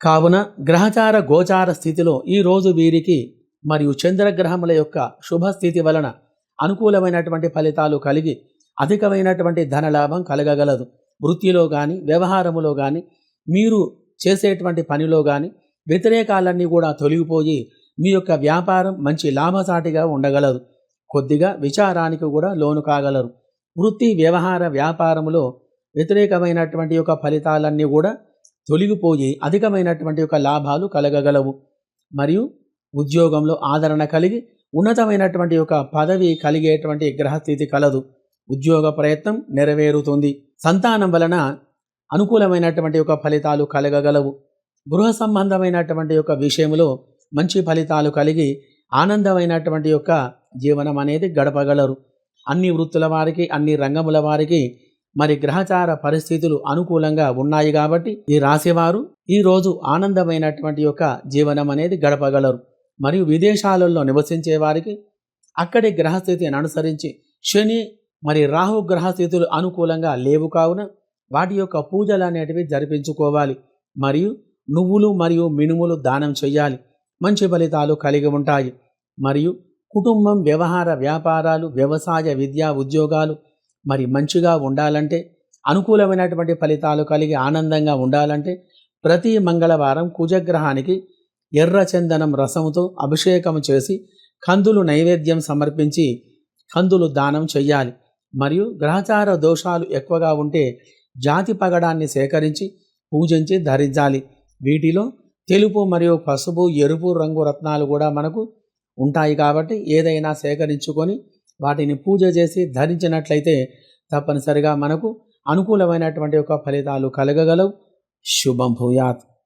కావున గ్రహచార గోచార స్థితిలో ఈ రోజు వీరికి మరియు చంద్రగ్రహముల యొక్క శుభస్థితి వలన అనుకూలమైనటువంటి ఫలితాలు కలిగి అధికమైనటువంటి ధనలాభం కలగగలదు. వృత్తిలో కానీ వ్యవహారములో కానీ మీరు చేసేటువంటి పనిలో కానీ వ్యతిరేకాలన్నీ కూడా తొలగిపోయి మీ యొక్క వ్యాపారం మంచి లాభసాటిగా ఉండగలదు. కొద్దిగా విచారానికి కూడా లోను కాగలరు. వృత్తి వ్యవహార వ్యాపారములో వ్యతిరేకమైనటువంటి యొక్క ఫలితాలన్నీ కూడా తొలగిపోయి అధికమైనటువంటి యొక్క లాభాలు కలగగలవు. మరియు ఉద్యోగంలో ఆదరణ కలిగి ఉన్నతమైనటువంటి యొక్క పదవి కలిగేటువంటి గ్రహస్థితి కలదు. ఉద్యోగ ప్రయత్నం నెరవేరుతుంది. సంతానం వలన అనుకూలమైనటువంటి యొక్క ఫలితాలు కలగగలవు. గృహ సంబంధమైనటువంటి యొక్క విషయంలో మంచి ఫలితాలు కలిగి ఆనందమైనటువంటి యొక్క జీవనం అనేది గడపగలరు. అన్ని వృత్తుల వారికి అన్ని రంగముల వారికి మరి గ్రహచార పరిస్థితులు అనుకూలంగా ఉన్నాయి కాబట్టి ఈ రాశివారు ఈరోజు ఆనందమైనటువంటి యొక్క జీవనం అనేది గడపగలరు. మరియు విదేశాలలో నివసించే వారికి అక్కడి గ్రహస్థితిని అనుసరించి శని మరి రాహు గ్రహస్థితులు అనుకూలంగా లేవు కావున వాటి యొక్క పూజలు అనేటివి జరిపించుకోవాలి. మరియు నువ్వులు మరియు మినుములు దానం చేయాలి మంచి ఫలితాలు కలిగి ఉంటాయి. మరియు కుటుంబం వ్యవహార వ్యాపారాలు వ్యవసాయ విద్యా ఉద్యోగాలు మరి మంచిగా ఉండాలంటే అనుకూలమైనటువంటి ఫలితాలు కలిగి ఆనందంగా ఉండాలంటే ప్రతి మంగళవారం కుజగ్రహానికి ఎర్ర చందనం రసంతో అభిషేకం చేసి కందులు నైవేద్యం సమర్పించి కందులు దానం చెయ్యాలి. మరియు గ్రహచార దోషాలు ఎక్కువగా ఉంటే జాతి పగడాన్ని సేకరించి పూజించి ధరించాలి. వీటిలో తెలుపు మరియు పసుపు ఎరుపు రంగు రత్నాలు కూడా మనకు ఉంటాయి కాబట్టి ఏదైనా సేకరించుకొని వాటిని పూజ చేసి ధరించినట్లయితే తప్పనిసరిగా మనకు అనుకూలమైనటువంటి యొక్క ఫలితాలు కలగగలవు. శుభం భూయాత్.